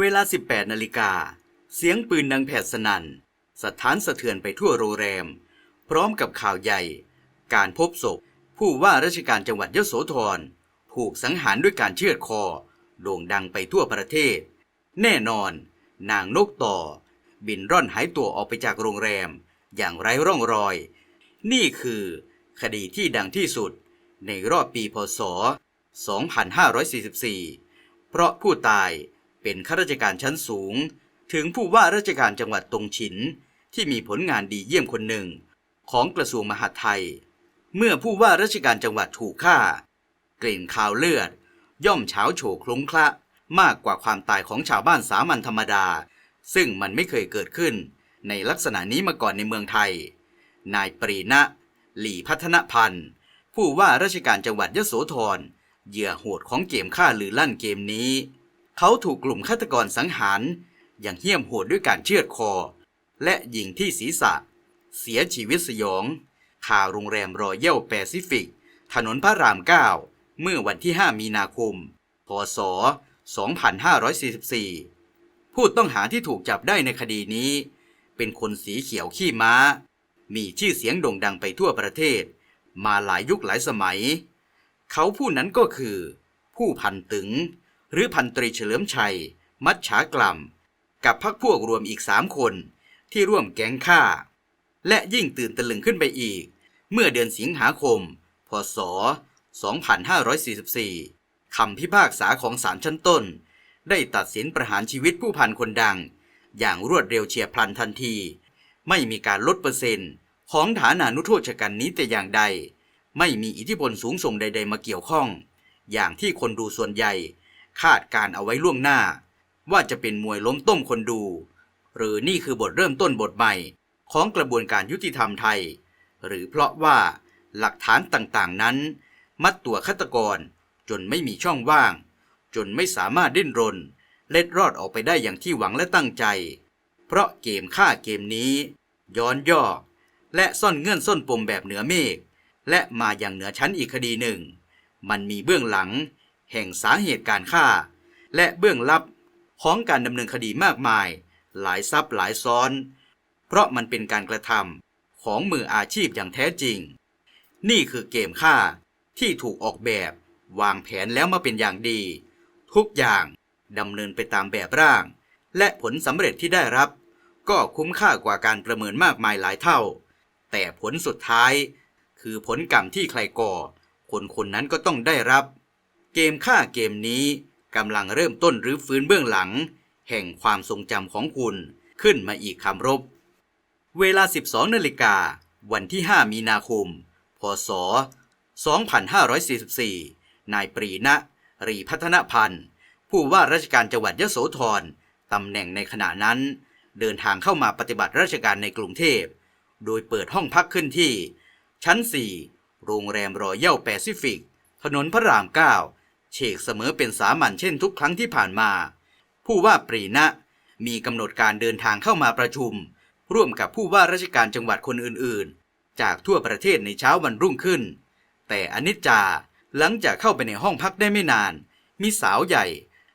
เวลา 18 นาฬิกา เสียงปืนดังแผดสนั่น สถานสะเทือนไปทั่วโรงแรม พร้อมกับข่าวใหญ่ การพบศพ ผู้ว่าราชการจังหวัดยโสธรถูกสังหารด้วยการเชือดคอ โด่งดังไปทั่วประเทศ แน่นอน นางนกต่อ บินร่อนหายตัวออกไปจากโรงแรม อย่างไร้ร่องรอย นี่คือ คดีที่ดังที่สุด ในรอบปีพศ 2544 เพราะผู้ตาย เป็นข้าราชการชั้นสูง ถึงผู้ว่าราชการจังหวัดตรงฉิน ที่มีผลงานดีเยี่ยมคนหนึ่ง ของกระทรวงมหาดไทย เมื่อผู้ว่าราชการจังหวัดถูกฆ่า กลิ่นข่าวเลือด ย่อมเฉาโฉคลุ้งคละมากกว่าความตายของชาวบ้านสามัญธรรมดา ซึ่งมันไม่เคยเกิดขึ้น ในลักษณะนี้มาก่อนในเมืองไทย นายปรีณะหลีพัฒนพันธ์ ผู้ว่าราชการจังหวัดยโสธร เหยื่อโหดของเกมฆ่าหรือลั่นเกมนี้ เขาถูกกลุ่มฆาตกรสังหารอย่างเหี้ยมโหดด้วยการเชือดคอ และยิงที่ศีรษะ เสียชีวิตสยองคาโรงแรมรอยัลแปซิฟิก ถนนพระราม9เมื่อวันที่ 5 มีนาคม พศ 2544 ผู้ต้องหาที่ถูกจับได้ในคดีนี้ เป็นคนสีเขียวขี้ม้า มีชื่อเสียงโด่งดังไปทั่วประเทศ มาหลายยุคหลายสมัย เขาผู้นั้นก็คือ ผู้พันตึง หรือพันตรีเฉลิมชัย มัชฉากล่ำกับพักพวกรวมอีกสามคนที่ร่วมแก๊งฆ่า และยิ่งตื่นตะลึงขึ้นไปอีก เมื่อเดือนสิงหาคม พศ 2544 คำพิพากษาของศาลชั้นต้น ได้ตัดสินประหารชีวิตผู้พันคนดัง อย่างรวดเร็วเฉียบพลันทันที ไม่มีการลดเปอร์เซ็นต์ของฐานานุโทษกันนี้แต่อย่างใด ไม่มีอิทธิพลสูงส่งใด ๆ มาเกี่ยวข้อง อย่างที่คนดูส่วนใหญ่ คาดการเอาไว้ล่วงหน้า ว่าจะเป็นมวยล้มต้มคนดู หรือนี่คือบทเริ่มต้นบทใหม่ของกระบวนการยุติธรรมไทย หรือเพราะว่าหลักฐานต่างๆนั้น มัดตัวฆาตกรจนไม่มีช่องว่าง จนไม่สามารถดิ้นรน เล็ดรอดออกไปได้อย่างที่หวังและตั้งใจ เพราะเกมฆ่าเกมนี้ ย้อนย่อ และซ่อนเงื่อนซ่อนปมแบบเหนือเมฆและมาอย่างเหนือชั้นอีกคดีหนึ่ง มันมีเบื้องหลัง แห่งสาเหตุการฆ่า และเบื้องลับของการดำเนินคดีมากมาย หลายซับหลายซ้อน เพราะมันเป็นการกระทำของมืออาชีพอย่างแท้จริง นี่คือเกมฆ่าที่ถูกออกแบบ วางแผนแล้วมาเป็นอย่างดี ทุกอย่างดำเนินไปตามแบบร่าง และผลสำเร็จที่ได้รับ ก็คุ้มค่ากว่าการประเมินมากมายหลายเท่า แต่ผลสุดท้าย คือผลกรรมที่ใครก่อ คนคนนั้นก็ต้องได้รับ เกมฆ่าเกมนี้กำลังเริ่มต้นรื้อฟื้นเบื้องหลัง แห่งความทรงจำของคุณ ขึ้นมาอีกคำรบ เวลา 12นาฬิกาวันที่ 5 มีนาคม พศ 2544 นายปรีณะรีพัฒนพันธ์ ผู้ว่าราชการจังหวัดยโสธรตำแหน่งในขณะนั้น เดินทางเข้ามาปฏิบัติราชการในกรุงเทพ โดยเปิดห้องพักขึ้นที่ ชั้น 4 โรงแรมรอยัลแปซิฟิก ถนนพระราม 9 เชกเสมอเป็นสามัญเช่นทุกครั้งที่ผ่านมา ผู้ว่าปรีณะมีกำหนดการเดินทางเข้ามาประชุม ร่วมกับผู้ว่าราชการจังหวัดคนอื่นๆ จากทั่วประเทศในเช้าวันรุ่งขึ้น แต่อนิจจาหลังจากเข้าไปในห้องพักได้ไม่นาน มีสาวใหญ่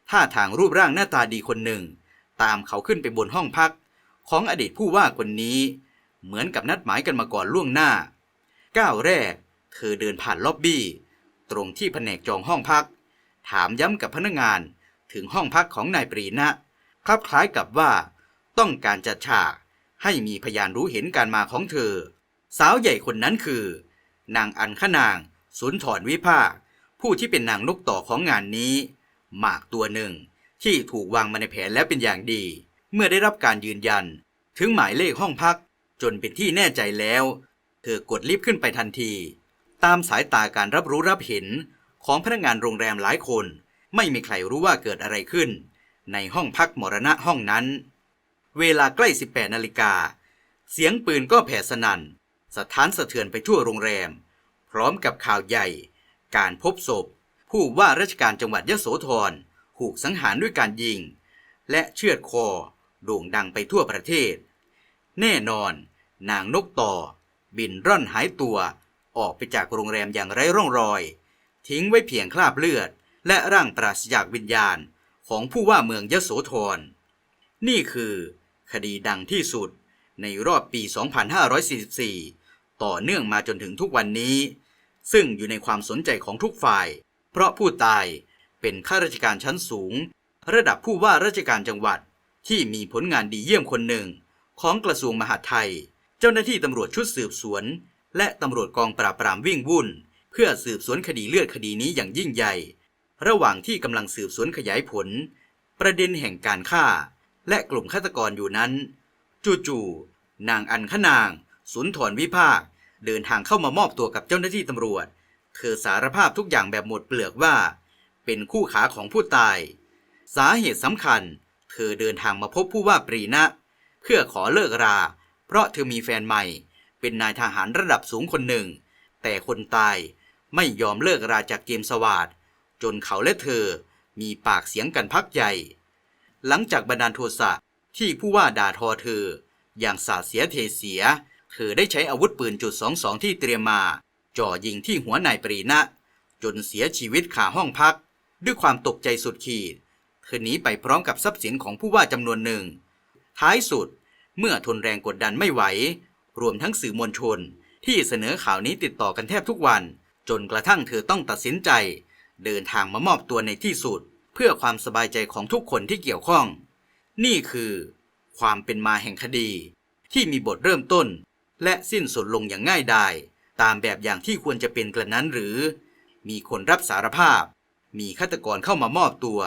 ท่าทางรูปร่างหน้าตาดีคนหนึ่ง ตามเขาขึ้นไปบนห้องพัก ของอดีตผู้ว่าคนนี้ เหมือนกับนัดหมายกันมาก่อนล่วงหน้าก้าวแรก เธอเดินผ่านล็อบบี้ ตรงที่แผนกจองห้องพัก ถามย้ำกับพนักงานถึงห้องพักของนายปรีนะ คลับคล้ายกับว่า ต้องการจัดฉากให้มีพยานรู้เห็นการมาของเธอ สาวใหญ่คนนั้นคือ นางอันขนาง สุนทรวิภาค ผู้ที่เป็นนางนกต่อของงานนี้ หมากตัวหนึ่ง ที่ถูกวางมาในแผนแล้วเป็นอย่างดี เมื่อได้รับการยืนยัน ถึงหมายเลขห้องพัก จนเป็นที่แน่ใจแล้ว เธอกดลิฟต์ขึ้นไปทันที ตามสายตาการรับรู้รับเห็น ของพนักงานโรงแรมหลายคน ไม่มีใครรู้ว่าเกิดอะไรขึ้น ในห้องพักมรณะห้องนั้น เวลาใกล้ 18 นาฬิกา เสียงปืนก็แผ่สนั่นสถานสะเทือนไปทั่วโรงแรม พร้อมกับข่าวใหญ่ การพบศพ ผู้ว่าราชการจังหวัดยะโสธรถูกสังหารด้วยการยิง และเชือดคอโด่งดังไปทั่วประเทศ แน่นอน นางนกต่อ บินร่อนหายตัว ออกไปจากโรงแรมอย่างไร้ร่องรอย ทิ้งไว้เพียงคราบเลือด และร่างปราศจากวิญญาณของผู้ว่าเมืองยโสธร นี่คือคดีดังที่สุดในรอบปี 2544 ต่อเนื่องมาจนถึงทุกวันนี้ ซึ่งอยู่ในความสนใจของทุกฝ่าย เพราะผู้ตายเป็นข้าราชการชั้นสูง ระดับผู้ว่าราชการจังหวัดที่มีผลงานดีเยี่ยมคนหนึ่ง ของกระทรวงมหาดไทย เจ้าหน้าที่ตำรวจชุดสืบสวน และตำรวจกองปราบปรามวิ่งวุ่น เพื่อสืบสวนคดีเลือดคดีนี้อย่างยิ่งใหญ่ ระหว่างที่กำลังสืบสวนขยายผล ประเด็นแห่งการฆ่า และกลุ่มฆาตกรอยู่นั้น จู่ๆนางอันขนาง สุนทรวิภาค เดินทางเข้ามามอบตัวกับเจ้าหน้าที่ตำรวจ เธอสารภาพทุกอย่างแบบหมดเปลือกว่า เป็นคู่ขาของผู้ตาย สาเหตุสำคัญ เธอเดินทางมาพบผู้ว่าปรีนะ เพื่อขอเลิกรา เพราะเธอมีแฟนใหม่ เป็นนายทหารระดับสูงคนหนึ่ง แต่คนตาย ไม่ยอมเลิกราจากเกมสวาดจนเขาและเธอมีปากเสียงกันพักใหญ่ หลังจากบันดาลโทสะที่ผู้ว่าด่าทอเธอ อย่างสาเสียเทเสีย เธอได้ใช้อาวุธปืนจุดสองสองที่เตรียมมา จ่อยิงที่หัวนายปรีนะ จนเสียชีวิตขาห้องพัก ด้วยความตกใจสุดขีด เธอหนีไปพร้อมกับทรัพย์สินของผู้ว่าจำนวนหนึ่ง ท้ายสุดเมื่อทนแรงกดดันไม่ไหว รวมทั้งสื่อมวลชนที่เสนอข่าวนี้ติดต่อกันแทบทุกวัน จนกระทั่งเธอต้องตัดสินใจ เดินทางมามอบตัวในที่สุด เพื่อความสบายใจของทุกคนที่เกี่ยวข้อง นี่คือ ความเป็นมาแห่งคดี ที่มีบทเริ่มต้น และสิ้นสุดลงอย่างง่ายดายตามแบบอย่างที่ควรจะเป็นกระนั้นหรือ มีคนรับสารภาพ มีฆาตกรเข้ามามอบตัว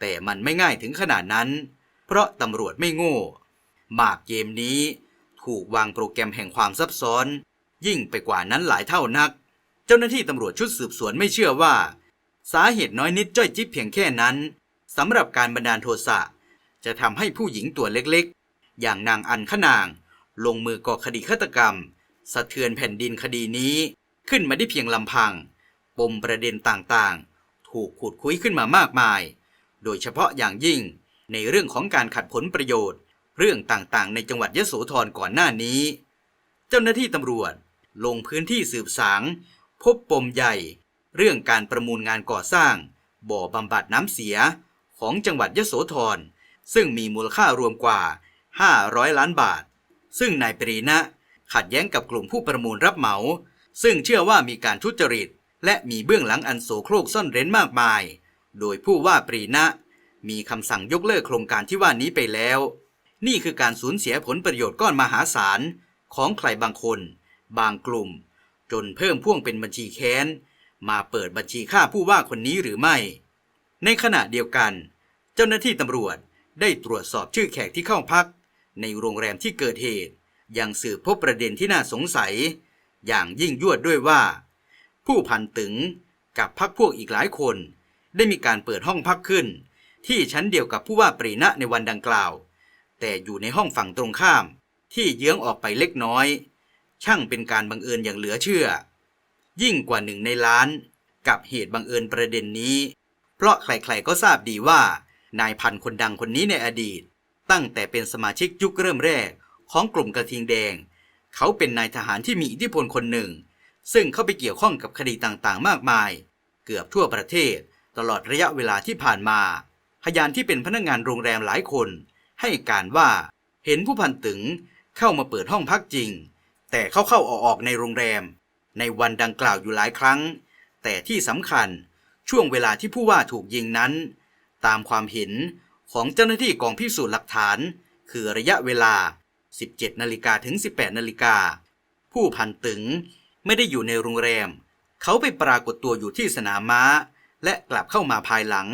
แต่มันไม่ง่ายถึงขนาดนั้น เพราะตำรวจไม่โง่หมากเกมนี้ ถูกวางโปรแกรมแห่งความซับซ้อน ยิ่งไปกว่านั้นหลายเท่านัก เจ้าหน้าที่ตำรวจชุดสืบสวนไม่เชื่อว่า สาเหตุน้อยนิดจ้อยจิ๊บเพียงแค่นั้นสำหรับการบันดาลโทสะจะทำให้ผู้หญิงตัวเล็กๆ อย่างนางอันขนาง ลงมือก่อคดีฆาตกรรม สะเทือนแผ่นดินคดีนี้ ขึ้นมาได้เพียงลำพัง ปมประเด็นต่างๆ ถูกขุดคุยขึ้นมามากมาย โดยเฉพาะอย่างยิ่งในเรื่องของการขัดผลประโยชน์ เรื่องต่างๆ ในจังหวัดยโสธรก่อนหน้านี้ เจ้าหน้าที่ตำรวจลงพื้นที่สืบสาง พบปมใหญ่ เรื่องการประมูลงานก่อสร้าง บ่อบำบัดน้ำเสียของจังหวัดยโสธร ซึ่งมีมูลค่ารวมกว่า 500 ล้านบาท ซึ่งนายปรีนะขัดแย้งกับกลุ่มผู้ประมูลรับเหมา ซึ่งเชื่อว่ามีการทุจริต และมีเบื้องหลังอันโสโครกซ่อนเร้นมากมาย โดยผู้ว่าปรีนะ มีคำสั่งยกเลิกโครงการที่ว่านี้ไปแล้ว นี่คือการสูญเสียผลประโยชน์ก้อนมหาศาลของใครบางคน บางกลุ่ม จนเพิ่มพ่วงเป็นบัญชีแค้น มาเปิดบัญชีฆ่าผู้ว่าคนนี้หรือไม่ ในขณะเดียวกัน เจ้าหน้าที่ตำรวจได้ตรวจสอบชื่อแขกที่เข้าพัก ในโรงแรมที่เกิดเหตุ ยังสืบพบประเด็นที่น่าสงสัย อย่างยิ่งยวดด้วยว่า ผู้พันตึงกับพักพวกอีกหลายคน ได้มีการเปิดห้องพักขึ้น ที่ชั้นเดียวกับผู้ว่าปรีนะในวันดังกล่าว แต่อยู่ในห้องฝั่งตรงข้ามที่เยื้องออกไปเล็กน้อย ช่างเป็นการบังเอิญอย่างเหลือเชื่อ ยิ่งกว่าหนึ่งในล้าน กับเหตุบังเอิญประเด็นนี้ เพราะใครๆก็ทราบดีว่า นายพันคนดังคนนี้ในอดีต ตั้งแต่เป็นสมาชิกยุคเริ่มแรกของกลุ่มกระทิงแดง เขาเป็นนายทหารที่มีอิทธิพลคนหนึ่ง ซึ่งเข้าไปเกี่ยวข้องกับคดีต่างๆ มากมาย เกือบทั่วประเทศ ตลอดระยะเวลาที่ผ่านมา พยานที่เป็นพนักงานโรงแรมหลายคน ให้การว่าเห็นผู้พันตึงเข้ามาเปิดห้องพักจริง แต่เข้าเข้าออกออกในโรงแรม ในวันดังกล่าวอยู่หลายครั้ง แต่ที่สำคัญช่วงเวลาที่ผู้ว่าถูกยิงนั้น ตามความเห็นของเจ้าหน้าที่กองพิสูจน์หลักฐาน คือระยะเวลา 17 นาฬิกาถึง 18 นาฬิกา ผู้พันตึงไม่ได้อยู่ในโรงแรม เขาไปปรากฏตัวอยู่ที่สนามม้า และกลับเข้ามาภายหลัง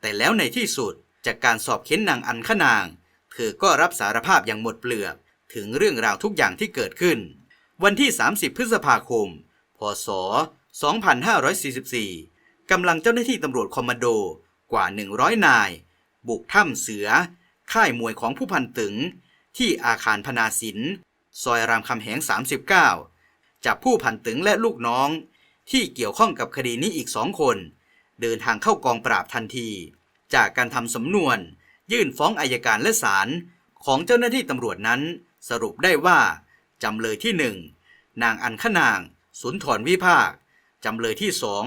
แต่แล้วในที่สุดจากการสอบเค้นนางอันขนาง เธอก็รับสารภาพอย่างหมดเปลือก ถึงเรื่องราวทุกอย่างที่เกิดขึ้น วันที่ 30 พฤษภาคม พศ 2544 กำลังเจ้าหน้าที่ตำรวจคอมมานโดกว่า 100 นาย บุกถ้ำเสือ ค่ายมวยของผู้พันตึง ที่อาคารพนาสินซอยรามคำแหง 39 จับผู้พันตึงและลูกน้อง ที่เกี่ยวข้องกับคดีนี้อีกสองคน เดินทางเข้ากองปราบทันที จากการทำสำนวน ยื่นฟ้องอายการและศาลของเจ้าหน้าที่ตำรวจนั้น สรุปได้ว่าจำเลยที่หนึ่งนางอันขนาง สุนทรวิภาค จำเลยที่สอง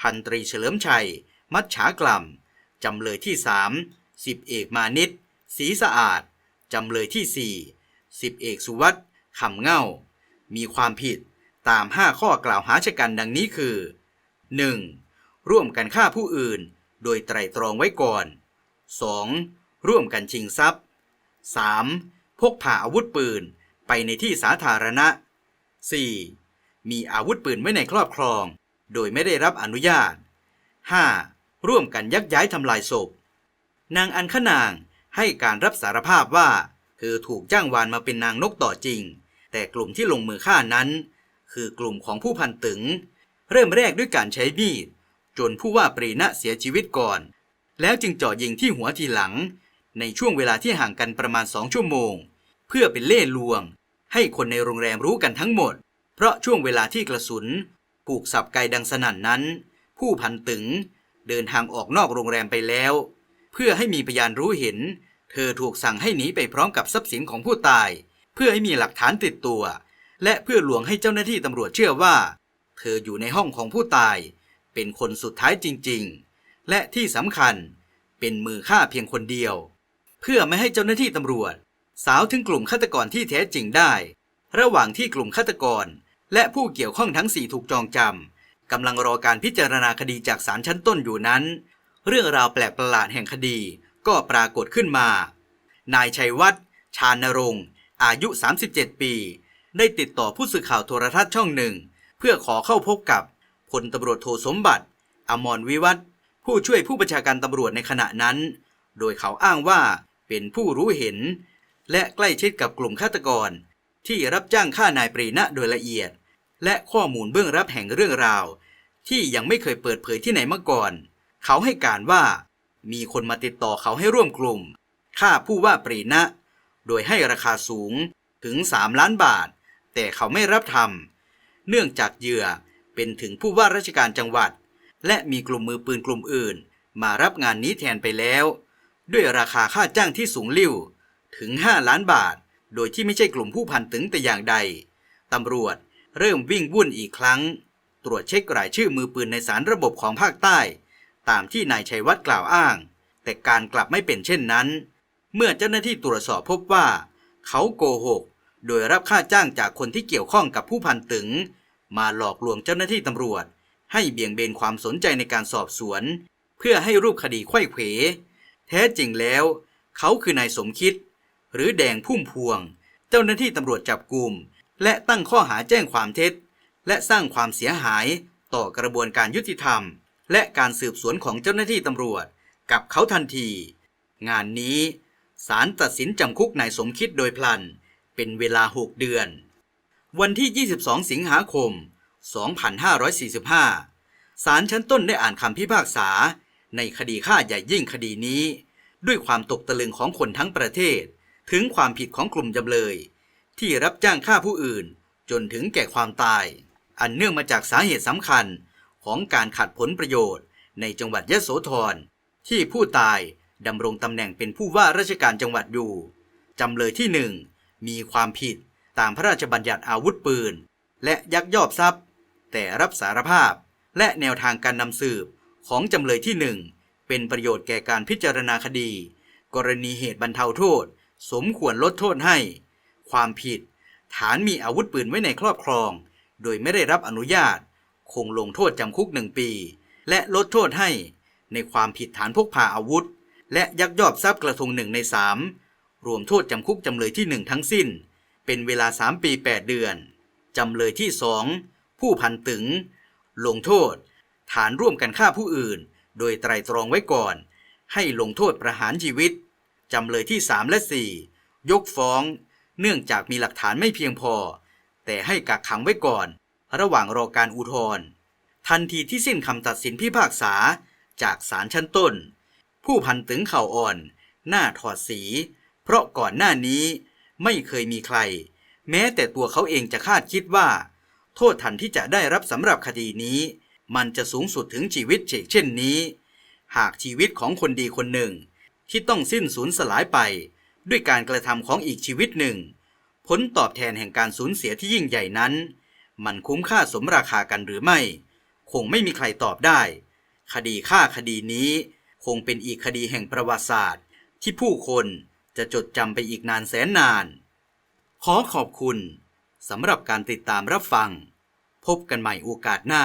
พันตรีเฉลิมชัย มัชฉากล่ำจำเลยที่สามสิบเอกมานิตศีสะอาด จำเลยที่สี่สิบเอกสุวัตคำเง่า มีความผิดตามห้าข้อกล่าวหาชะกันดังนี้คือ 1. ร่วมกันฆ่าผู้อื่น โดยไตร่ตรองไว้ก่อน 2. ร่วมกันชิงทรัพย์ 3. พกพาอาวุธปืนไปในที่สาธารณะ 4. มีอาวุธปืนไว้ในครอบครอง โดยไม่ได้รับอนุญาต 5. ร่วมกันยักย้ายทำลายศพ นางอันขนางให้การรับสารภาพว่า เธอถูกจ้างวานมาเป็นนางนกต่อจริง แต่กลุ่มที่ลงมือฆ่านั้น คือกลุ่มของผู้พันตึง เริ่มแรกด้วยการใช้มีดจนผู้ว่าปรีณะเสียชีวิตก่อน แล้วจึงเจาะยิงที่หัวทีหลัง ในช่วงเวลาที่ห่างกันประมาณสองชั่วโมง เพื่อเป็นเล่ห์ลวง ให้คนในโรงแรมรู้กันทั้งหมด เพราะช่วงเวลาที่กระสุนถูกสับไกดังสนั่นนั้น ผู้พันตึงเดินทางออกนอกโรงแรมไปแล้ว เพื่อให้มีพยานรู้เห็น เธอถูกสั่งให้หนีไปพร้อมกับทรัพย์สินของผู้ตาย เพื่อให้มีหลักฐานติดตัว และเพื่อหลวงให้เจ้าหน้าที่ตำรวจเชื่อว่า เธออยู่ในห้องของผู้ตาย เป็นคนสุดท้ายจริง ๆ และที่สำคัญเป็นมือฆ่าเพียงคนเดียว เพื่อไม่ให้เจ้าหน้าที่ตำรวจ สาวถึงกลุ่มฆาตกรที่แท้จริงได้ ระหว่างที่กลุ่มฆาตกร และผู้เกี่ยวข้องทั้งสี่ถูกจองจำกำลังรอการพิจารณาคดีจากศาลชั้นต้นอยู่นั้น เรื่องราวแปลกประหลาดแห่งคดีก็ปรากฏขึ้นมา นายชัยวัฒน์ชาญนรงค์อายุ 37 ปี ได้ติดต่อผู้สื่อข่าวโทรทัศน์ช่องหนึ่ง เพื่อขอเข้าพบกับพลตำรวจโทสมบัติ อมรวิวัฒผู้ช่วยผู้บัญชาการตำรวจในขณะนั้น โดยเขาอ้างว่า เป็นผู้รู้เห็น และใกล้ชิดกับกลุ่มฆาตกร ที่รับจ้างฆ่านายปรีณะโดยละเอียด และข้อมูลเบื้องรับแห่งเรื่องราว ที่ยังไม่เคยเปิดเผยที่ไหนมาก่อน เขาให้การว่า มีคนมาติดต่อเขาให้ร่วมกลุ่มฆ่าผู้ว่าปรีณะ โดยให้ราคาสูงถึง 3 ล้านบาท แต่เขาไม่รับทำเนื่องจากเหยื่อเป็นถึงผู้ว่าราชการจังหวัด และมีกลุ่มมือปืนกลุ่มอื่น มารับงานนี้แทนไปแล้ว ด้วยราคาค่าจ้างที่สูงลิ่วถึง 5 ล้านบาท โดยที่ไม่ใช่กลุ่มผู้พันตึงแต่อย่างใด ตำรวจเริ่มวิ่งวุ่นอีกครั้ง ตรวจเช็ครายชื่อมือปืนในสารระบบของภาคใต้ ตามที่นายชัยวัฒน์กล่าวอ้าง แต่การกลับไม่เป็นเช่นนั้น เมื่อเจ้าหน้าที่ตรวจสอบพบว่า เขาโกหก โดยรับค่าจ้างจากคนที่เกี่ยวข้องกับผู้พันตึง มาหลอกลวงเจ้าหน้าที่ตำรวจ ให้เบี่ยงเบนความสนใจในการสอบสวน เพื่อให้รูปคดีไขว้เขว แท้จริงแล้ว เขาคือนายสมคิด หรือแดงพุ่มพวง เจ้าหน้าที่ตำรวจจับกลุ่ม และตั้งข้อหาแจ้งความเท็จ และสร้างความเสียหายต่อกระบวนการยุติธรรม และการสืบสวนของเจ้าหน้าที่ตำรวจ กับเขาทันที งานนี้ศาลตัดสินจำคุกนายสมคิดโดยพลัน เป็นเวลา 6 เดือน วันที่ 22 สิงหาคม 2545 ศาลชั้นต้นได้อ่านคำพิพากษา ในคดีฆ่าใหญ่ยิ่งคดีนี้ ด้วยความตกตะลึงของคนทั้งประเทศ ถึงความผิดของกลุ่มจำเลย ที่รับจ้างฆ่าผู้อื่น จนถึงแก่ความตาย อันเนื่องมาจากสาเหตุสำคัญของการขัดผลประโยชน์ ในจังหวัดยะโสธรที่ผู้ตายดำรงตำแหน่งเป็นผู้ว่าราชการจังหวัดอยู่จำเลยที่หนึ่งมีความผิดตามพระราชบัญญัติอาวุธปืน และยักยอกทรัพย์ แต่รับสารภาพและแนวทางการนำสืบ ของจำเลยที่หนึ่งเป็นประโยชน์แก่การพิจารณาคดี กรณีเหตุบรรเทาโทษ สมควรลดโทษให้ ความผิด ฐานมีอาวุธปืนไว้ในครอบครอง โดยไม่ได้รับอนุญาต คงลงโทษจำคุกหนึ่งปี และลดโทษให้ ในความผิดฐานพกพาอาวุธ และยักยอกทรัพย์กระทงหนึ่งในสามรวมโทษจำคุกจำเลยที่หนึ่งทั้งสิ้น เป็นเวลาสามปีแปดเดือนจำเลยที่สองผู้พันตึง ลงโทษ ฐานร่วมกันฆ่าผู้อื่น โดยไตรตรองไว้ก่อน ให้ลงโทษประหารชีวิต จำเลยที่สามและสี่ยกฟ้อง เนื่องจากมีหลักฐานไม่เพียงพอ แต่ให้กักขังไว้ก่อน ระหว่างรอการอุทธรณ์ทันทีที่สิ้นคำตัดสินพิพากษาจากศาลชั้นต้น ผู้พันตึงเข่าอ่อน หน้าถอดสี เพราะก่อนหน้านี้ไม่เคยมีใคร แม้แต่ตัวเขาเองจะคาดคิดว่า โทษทันที่จะได้รับสำหรับคดีนี้ มันจะสูงสุดถึงชีวิตเฉกเช่นนี้ หากชีวิตของคนดีคนหนึ่ง ที่ต้องสิ้นสูญสลายไป ด้วยการกระทำของอีกชีวิตหนึ่ง ผลตอบแทนแห่งการสูญเสียที่ยิ่งใหญ่นั้น มันคุ้มค่าสมราคากันหรือไม่ คงไม่มีใครตอบได้ คดีฆ่าคดีนี้ คงเป็นอีกคดีแห่งประวัติศาสตร์ ที่ผู้คนจะจดจำไปอีกนานแสนนาน ขอขอบคุณสำหรับการติดตามรับฟัง พบกันใหม่โอกาสหน้า